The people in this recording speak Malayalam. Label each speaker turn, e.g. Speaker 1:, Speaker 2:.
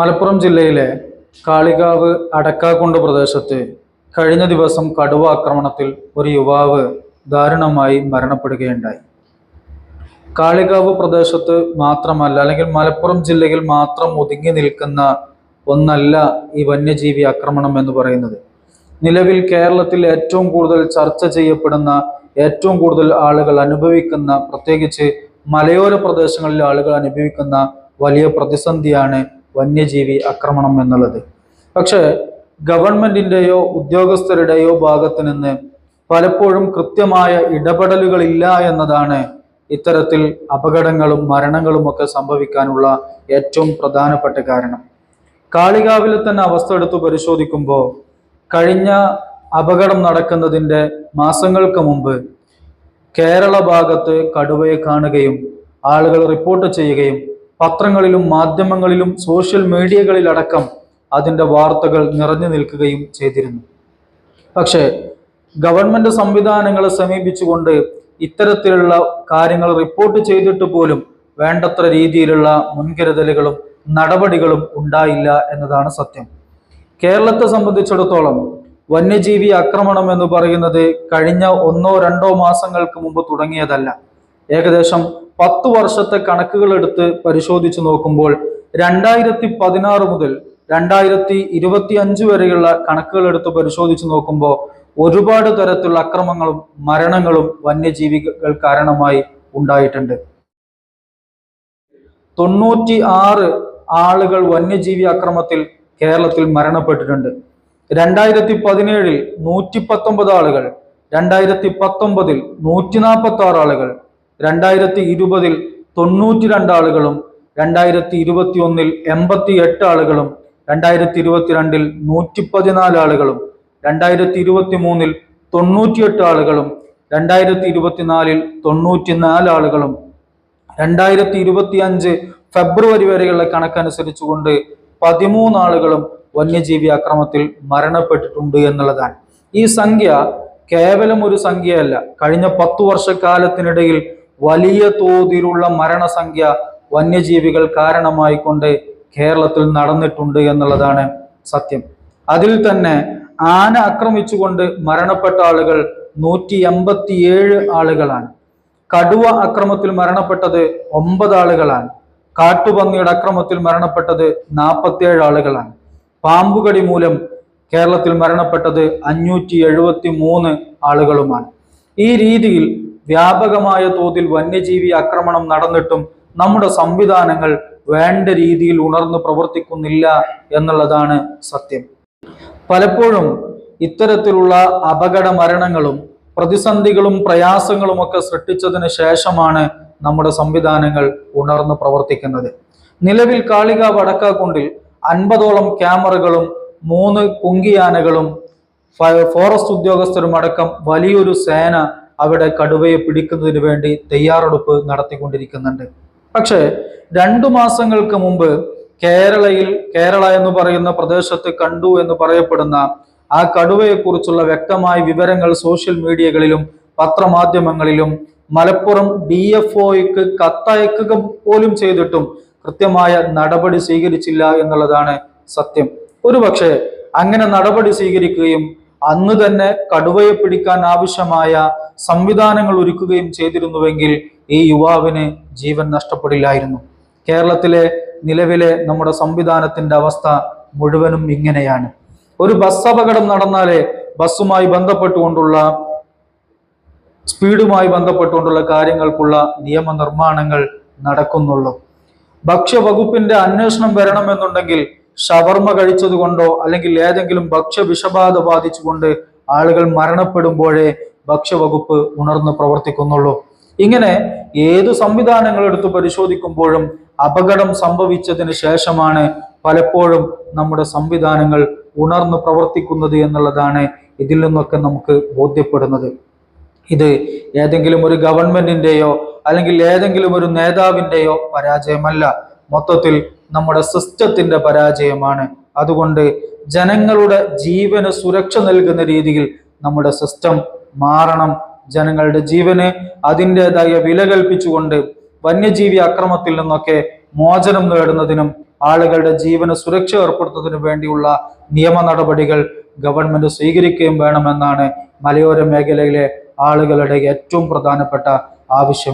Speaker 1: മലപ്പുറം ജില്ലയിലെ കാളികാവ് അടക്കാക്കുണ്ട് പ്രദേശത്ത് കഴിഞ്ഞ ദിവസം കടുവ ആക്രമണത്തിൽ ഒരു യുവാവ് ദാരുണമായി മരണപ്പെടുകയുണ്ടായി. കാളികാവ് പ്രദേശത്ത് മാത്രമല്ല അല്ലെങ്കിൽ മലപ്പുറം ജില്ലയിൽ മാത്രം ഒതുങ്ങി നിൽക്കുന്ന ഒന്നല്ല ഈ വന്യജീവി ആക്രമണം എന്ന് പറയുന്നത്. നിലവിൽ കേരളത്തിൽ ഏറ്റവും കൂടുതൽ ചർച്ച ചെയ്യപ്പെടുന്ന ഏറ്റവും കൂടുതൽ ആളുകൾ അനുഭവിക്കുന്ന പ്രത്യേകിച്ച് മലയോര പ്രദേശങ്ങളിലെ ആളുകൾ അനുഭവിക്കുന്ന വലിയ പ്രതിസന്ധിയാണ് വന്യജീവി ആക്രമണം എന്നുള്ളത്. പക്ഷേ ഗവൺമെന്റിന്റെയോ ഉദ്യോഗസ്ഥരുടെയോ ഭാഗത്ത് നിന്ന് പലപ്പോഴും കൃത്യമായ ഇടപെടലുകളില്ല എന്നതാണ് ഇത്തരത്തിൽ അപകടങ്ങളും മരണങ്ങളും ഒക്കെ സംഭവിക്കാനുള്ള ഏറ്റവും പ്രധാനപ്പെട്ട കാരണം. കാളികാവിലെ തന്നെ അവസ്ഥ എടുത്തു പരിശോധിക്കുമ്പോൾ കഴിഞ്ഞ അപകടം നടക്കുന്നതിന്റെ മാസങ്ങൾക്ക് മുമ്പ് കേരള ഭാഗത്ത് കടുവയെ കാണുകയും ആളുകൾ റിപ്പോർട്ട് ചെയ്യുകയും പത്രങ്ങളിലും മാധ്യമങ്ങളിലും സോഷ്യൽ മീഡിയകളിലടക്കം അതിന്റെ വാർത്തകൾ നിറഞ്ഞു നിൽക്കുകയും ചെയ്തിരുന്നു. പക്ഷേ ഗവൺമെന്റ് സംവിധാനങ്ങളെ സമീപിച്ചുകൊണ്ട് ഇത്തരത്തിലുള്ള കാര്യങ്ങൾ റിപ്പോർട്ട് ചെയ്തിട്ട് പോലും വേണ്ടത്ര രീതിയിലുള്ള മുൻകരുതലുകളും നടപടികളും ഉണ്ടായില്ല എന്നതാണ് സത്യം. കേരളത്തെ സംബന്ധിച്ചിടത്തോളം വന്യജീവി ആക്രമണം എന്ന് പറയുന്നത് കഴിഞ്ഞ ഒന്നോ രണ്ടോ മാസങ്ങൾക്ക് മുമ്പ് തുടങ്ങിയതല്ല. ഏകദേശം പത്ത് വർഷത്തെ കണക്കുകൾ എടുത്ത് പരിശോധിച്ചു നോക്കുമ്പോൾ രണ്ടായിരത്തി പതിനാറ് മുതൽ രണ്ടായിരത്തി ഇരുപത്തി അഞ്ച് വരെയുള്ള കണക്കുകൾ എടുത്ത് പരിശോധിച്ചു നോക്കുമ്പോൾ ഒരുപാട് തരത്തിലുള്ള അക്രമങ്ങളും മരണങ്ങളും വന്യജീവികൾ കാരണമായി ഉണ്ടായിട്ടുണ്ട്. തൊണ്ണൂറ്റി ആറ് ആളുകൾ വന്യജീവി അക്രമത്തിൽ കേരളത്തിൽ മരണപ്പെട്ടിട്ടുണ്ട്. രണ്ടായിരത്തി പതിനേഴിൽ നൂറ്റി പത്തൊമ്പത് ആളുകൾ രണ്ടായിരത്തി പത്തൊമ്പതിൽ നൂറ്റി നാൽപ്പത്തി ആറ് ആളുകൾ രണ്ടായിരത്തി ഇരുപതിൽ തൊണ്ണൂറ്റി രണ്ട് ആളുകളും രണ്ടായിരത്തി ഇരുപത്തി ഒന്നിൽ എൺപത്തി എട്ട് ആളുകളും രണ്ടായിരത്തി ഇരുപത്തിരണ്ടിൽ നൂറ്റി പതിനാല് ആളുകളും രണ്ടായിരത്തി ഇരുപത്തി മൂന്നിൽ തൊണ്ണൂറ്റിയെട്ട് ആളുകളും രണ്ടായിരത്തി ഇരുപത്തിനാലിൽ തൊണ്ണൂറ്റിനാല് ആളുകളും. രണ്ടായിരത്തി ഇരുപത്തി അഞ്ച് ഫെബ്രുവരി വരെയുള്ള കണക്കനുസരിച്ചുകൊണ്ട് പതിമൂന്ന് ആളുകളും വന്യജീവി അക്രമത്തിൽ മരണപ്പെട്ടിട്ടുണ്ട് എന്നുള്ളതാണ്. ഈ സംഖ്യ കേവലം ഒരു സംഖ്യയല്ല. കഴിഞ്ഞ പത്തു വർഷക്കാലത്തിനിടയിൽ വലിയ തോതിലുള്ള മരണസംഖ്യ വന്യജീവികൾ കാരണമായിക്കൊണ്ട് കേരളത്തിൽ നടന്നിട്ടുണ്ട് എന്നുള്ളതാണ് സത്യം. അതിൽ തന്നെ ആന ആക്രമിച്ചുകൊണ്ട് മരണപ്പെട്ട ആളുകൾ നൂറ്റി എൺപത്തിയേഴ് ആളുകളാണ്. കടുവ അക്രമത്തിൽ മരണപ്പെട്ടത് ഒമ്പത് ആളുകളാണ്. കാട്ടുപന്നിയുടെ അക്രമത്തിൽ മരണപ്പെട്ടത് നാൽപ്പത്തിയേഴ് ആളുകളാണ്. പാമ്പുകടി മൂലം കേരളത്തിൽ മരണപ്പെട്ടത് അഞ്ഞൂറ്റി എഴുപത്തി മൂന്ന് ആളുകളുമാണ്. ഈ രീതിയിൽ വ്യാപകമായ തോതിൽ വന്യജീവി ആക്രമണം നടന്നിട്ടും നമ്മുടെ സംവിധാനങ്ങൾ വേണ്ട രീതിയിൽ ഉണർന്നു പ്രവർത്തിക്കുന്നില്ല എന്നുള്ളതാണ് സത്യം. പലപ്പോഴും ഇത്തരത്തിലുള്ള അപകട മരണങ്ങളും പ്രതിസന്ധികളും പ്രയാസങ്ങളും ഒക്കെ സൃഷ്ടിച്ചതിന് ശേഷമാണ് നമ്മുടെ സംവിധാനങ്ങൾ ഉണർന്നു പ്രവർത്തിക്കുന്നത്. നിലവിൽ കാളിക വടക്കാക്കുണ്ടിൽ അൻപതോളം ക്യാമറകളും മൂന്ന് കുങ്കിയാനകളും ഫോറസ്റ്റ് ഉദ്യോഗസ്ഥരും അടക്കം വലിയൊരു സേന അവിടെ കടുവയെ പിടിക്കുന്നതിന് വേണ്ടി തയ്യാറെടുപ്പ് നടത്തിക്കൊണ്ടിരിക്കുന്നുണ്ട്. പക്ഷേ രണ്ടു മാസങ്ങൾക്ക് മുമ്പ് കേരളയിൽ കേരള എന്ന് പറയുന്ന പ്രദേശത്ത് കണ്ടു എന്ന് പറയപ്പെടുന്ന ആ കടുവയെക്കുറിച്ചുള്ള വ്യക്തമായ വിവരങ്ങൾ സോഷ്യൽ മീഡിയകളിലും പത്രമാധ്യമങ്ങളിലും മലപ്പുറം ഡി എഫ് ഒക്ക് കത്തയക്കുക പോലും ചെയ്തിട്ടും കൃത്യമായ നടപടി സ്വീകരിച്ചില്ല എന്നുള്ളതാണ് സത്യം. ഒരുപക്ഷെ അങ്ങനെ നടപടി സ്വീകരിക്കുകയും അന്ന് തന്നെ കടുവയെ പിടിക്കാൻ ആവശ്യമായ സംവിധാനങ്ങൾ ഒരുക്കുകയും ചെയ്തിരുന്നുവെങ്കിൽ ഈ യുവാവിന് ജീവൻ നഷ്ടപ്പെടില്ലായിരുന്നു. കേരളത്തിലെ നിലവിലെ നമ്മുടെ സംവിധാനത്തിന്റെ അവസ്ഥ മുഴുവനും ഇങ്ങനെയാണ്. ഒരു ബസ് അപകടം നടന്നാലേ ബസ്സുമായി ബന്ധപ്പെട്ടുകൊണ്ടുള്ള സ്പീഡുമായി ബന്ധപ്പെട്ടുകൊണ്ടുള്ള കാര്യങ്ങൾക്കുള്ള നിയമനിർമ്മാണങ്ങൾ നടക്കുന്നുള്ളൂ. ഭക്ഷ്യവകുപ്പിന്റെ അന്വേഷണം വരണമെന്നുണ്ടെങ്കിൽ ഷവർമ കഴിച്ചത് കൊണ്ടോ അല്ലെങ്കിൽ ഏതെങ്കിലും ഭക്ഷ്യ വിഷബാധ ബാധിച്ചുകൊണ്ട് ആളുകൾ മരണപ്പെടുമ്പോഴേ ഭക്ഷ്യവകുപ്പ് ഉണർന്ന് പ്രവർത്തിക്കുന്നുള്ളൂ. ഇങ്ങനെ ഏതു സംവിധാനങ്ങൾ എടുത്ത് പരിശോധിക്കുമ്പോഴും അപകടം സംഭവിച്ചതിന് ശേഷമാണ് പലപ്പോഴും നമ്മുടെ സംവിധാനങ്ങൾ ഉണർന്ന് പ്രവർത്തിക്കുന്നത് എന്നുള്ളതാണ് ഇതിൽ നിന്നൊക്കെ നമുക്ക് ബോധ്യപ്പെടുന്നത്. ഇത് ഏതെങ്കിലും ഒരു ഗവൺമെന്റിന്റെയോ അല്ലെങ്കിൽ ഏതെങ്കിലും ഒരു നേതാവിന്റെയോ പരാജയമല്ല. മൊത്തത്തിൽ നമ്മുടെ സിസ്റ്റത്തിന്റെ പരാജയമാണ്. അതുകൊണ്ട് ജനങ്ങളുടെ ജീവന് സുരക്ഷ നൽകുന്ന രീതിയിൽ നമ്മുടെ സിസ്റ്റം മാറണം. ജനങ്ങളുടെ ജീവന് അതിന്റെതായ വില കൽപ്പിച്ചുകൊണ്ട് വന്യജീവി അക്രമത്തിൽ നിന്നൊക്കെ മോചനം നേടുന്നതിനും ആളുകളുടെ ജീവന് സുരക്ഷ ഏർപ്പെടുത്തുന്നതിനും വേണ്ടിയുള്ള നിയമ നടപടികൾ ഗവൺമെന്റ് സ്വീകരിക്കുകയും വേണമെന്നാണ് മലയോര മേഖലയിലെ ആളുകളുടെ ഏറ്റവും പ്രധാനപ്പെട്ട ആവശ്യം.